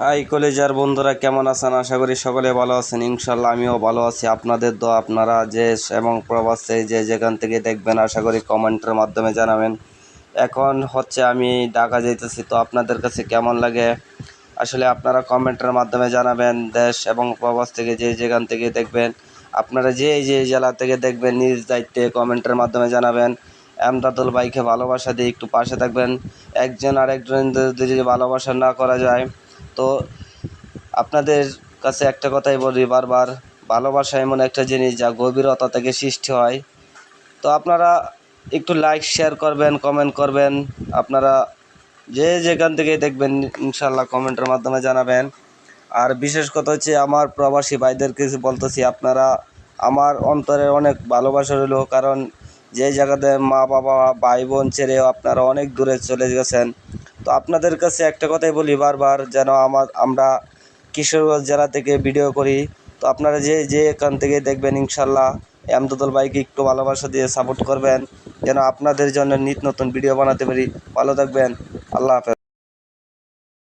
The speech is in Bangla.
হাই কলেজার বন্ধুরা, কেমন আছেন? আশা করি সকলে ভালো আছেন। ইনশাল্লাহ আমিও ভালো আছি। আপনাদের তো আপনারা যে এবং প্রবাসে যে যেখান থেকে দেখবেন, আশা করি কমেন্টের মাধ্যমে জানাবেন। এখন হচ্ছে আমি ঢাকা যাইতেছি, তো আপনাদের কাছে কেমন লাগে? আসলে আপনারা কমেন্টের মাধ্যমে জানাবেন, দেশ এবং প্রবাস থেকে যে যেখান থেকে দেখবেন। আপনারা যে যে জেলা থেকে দেখবেন, নিজ দায়িত্বে কমেন্টের মাধ্যমে জানাবেন। এমদাদুল ভাইকে ভালোবাসা দিয়ে একটু পাশে থাকবেন। একজন আরেকজন যদি ভালোবাসা না করা যায় তো আপনাদের কাছে একটা কথাই বলি, বারবার ভালোবাসা এমন একটা জিনিস যা গভীরতা থেকে সৃষ্টি হয়। তো আপনারা একটু লাইক শেয়ার করবেন কমেন্ট করবেন। আপনারা যে যেখান থেকে দেখবেন ইনশাল্লাহ কমেন্টের মাধ্যমে জানাবেন। আর বিশেষ কথা হচ্ছে, আমার প্রবাসী ভাইদের কিছু বলতেছি। আপনারা আমার অন্তরে অনেক ভালোবাসা রইল, কারণ যে জায়গাতে মা বাবা ভাই বোন ছেড়ে আপনারা অনেক দূরে চলে গেছেন। তো আপনাদের কাছে একটা কথাই বলি বারবার যেন আমার, আমরা কিশোরগঞ্জ জেলা থেকে ভিডিও করি। তো আপনারা যে যে এখান থেকে দেখবেন ইনশাল্লাহ এমদাদুল ভাইকে একটু ভালোবাসা দিয়ে সাপোর্ট করবেন। যেন আপনাদের জন্য নিত নতুন ভিডিও বানাতে পারি। ভালো থাকবেন। আল্লাহ হাফেজ।